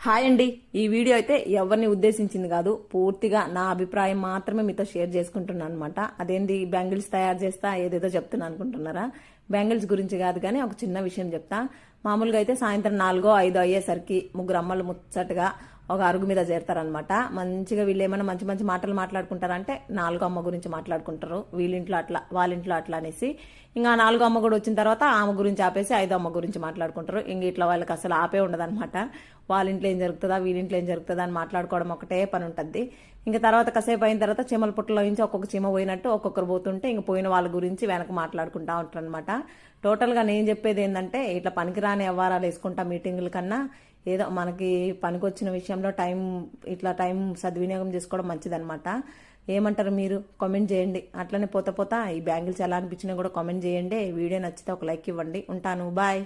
Hi అండి. ఈ video అయితే ఎవరిని ఉద్దేశించింది కాదు. పూర్తిగా నా అభిప్రాయం మాత్రమే మీతో షేర్ చేసుకుంటున్నాను అనమాట అదేంది బ్యాంగిల్స్ తయారు చేస్తా ఏదేదో చెప్తున్నా అనుకుంటున్నారా? బ్యాంగిల్స్ గురించి కాదు కానీ ఒక చిన్న విషయం చెప్తా. మామూలుగా అయితే సాయంత్రం నాలుగో ఐదో అయ్యేసరికి ముగ్గురు అమ్మలు ముచ్చటగా ఒక అరుగు మీద చేరతారనమాట మంచిగా వీళ్ళు ఏమైనా మంచి మంచి మాటలు మాట్లాడుకుంటారంటే నాలుగో అమ్మ గురించి మాట్లాడుకుంటారు. వీళ్ళింట్లో అట్లా వాళ్ళ ఇంట్లో అట్లా అనేసి. ఇంకా నాలుగో అమ్మ కూడా వచ్చిన తర్వాత ఆమె గురించి ఆపేసి ఐదో అమ్మ గురించి మాట్లాడుకుంటారు. ఇంక ఇట్లా వాళ్ళకి అసలు ఆపే ఉండదనమాట వాళ్ళ ఇంట్లో ఏం జరుగుతుందా వీళ్ళింట్లో ఏం జరుగుతుందా అని మాట్లాడుకోవడం ఒకటే పని ఉంటుంది ఇంకా తర్వాత కాసేపు అయిన తర్వాత చీమల పుట్టలో నుంచి ఒక్కొక్క చీమ పోయినట్టు ఒక్కొక్కరు పోతుంటే ఇంక పోయిన వాళ్ళ గురించి వెనక మాట్లాడుకుంటా ఉంటారనమాట టోటల్గా నేను చెప్పేది ఏంటంటే ఇట్లా పనికిరాని వ్యవహారాలు వేసుకుంటా మీటింగుల కన్నా ఏదో మనకి పనికొచ్చిన విషయంలో టైం ఇట్లా టైం సద్వినియోగం చేసుకోవడం మంచిదన్నమాట. ఏమంటారు మీరు? కామెంట్ చేయండి. అట్లనే పోత పోతా ఈ బ్యాంగిల్స్ ఎలా అనిపించినా కూడా కామెంట్ చేయండి. వీడియో నచ్చితే ఒక లైక్ ఇవ్వండి. ఉంటాను. బాయ్.